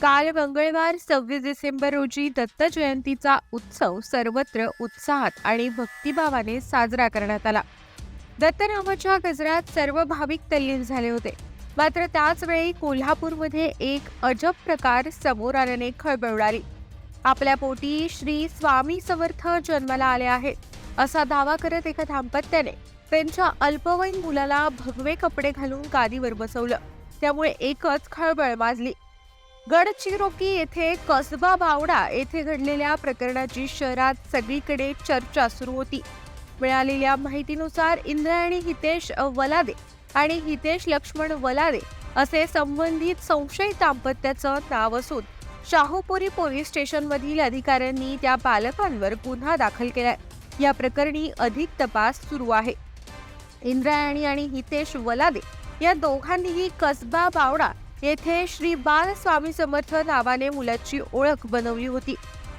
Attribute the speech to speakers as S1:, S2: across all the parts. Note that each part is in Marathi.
S1: काल मंगळवार सव्वीस डिसेंबर रोजी दत्त जयंतीचा उत्सव सर्वत्र उत्साहात आणि भक्तिभावाने साजरा करण्यात आला. दत्तनामाच्या गजरात सर्व भाविक तल्लीन झाले होते. मात्र त्याचवेळी कोल्हापूरमध्ये एक अजब प्रकार समोर आल्याने खळबळ उडाली आपल्या पोटी श्री स्वामी समर्थ जन्माला आले आहेत असा दावा करत एका दाम्पत्याने त्यांच्या अल्पवयीन मुलाला भगवे कपडे घालून गादीवर बसवलं. त्यामुळे एकच खळबळ माजली. गडचिरोकी येथे कसबा बावडा येथे घडलेल्या प्रकरणाची शहरात सगळीकडे चर्चा सुरू होती. मिळालेल्या माहितीनुसार इंद्रायणी हितेश वलादे आणि हितेश लक्ष्मण वलादे असे संबंधित संशयित दाम्पत्याचं नाव असून शाहूपुरी पोलीस स्टेशनमधील अधिकाऱ्यांनी त्या पालकांवर गुन्हा दाखल केलाय. या प्रकरणी अधिक तपास सुरू आहे. इंद्रायणी आणि हितेश वलादे या दोघांनीही कसबा बावडा येथे श्री बाल स्वामी समर्थ नावाने मुलाची ओळख बनवली होती.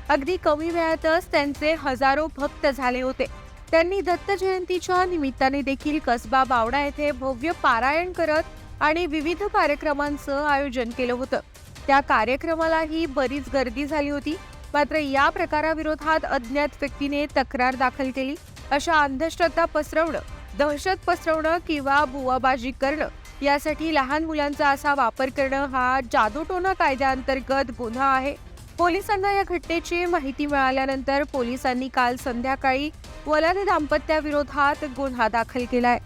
S1: अगदी कमी वेळातच त्यांचे हजारो भक्त झाले होते. त्यांनी दत्त जयंतीच्या निमित्ताने देखील कसबा बावडा येथे भव्य पारायण करत आणि विविध कार्यक्रमांचं आयोजन केलं होतं. त्या कार्यक्रमालाही बरीच गर्दी झाली होती. मात्र या प्रकाराविरोधात अज्ञात व्यक्तीने तक्रार दाखल केली. अशा अंधश्रद्धा पसरवणं दहशत पसरवणं किंवा बुवाबाजी करणं यासाठी लहान मुलांचा असा वापर करणं हा जादूटोना कायद्याअंतर्गत गुन्हा आहे. पोलिसांना या घटनेची माहिती मिळाल्यानंतर पोलिसांनी काल संध्याकाळी वलाद दाम्पत्याविरोधात गुन्हा दाखल केलाय.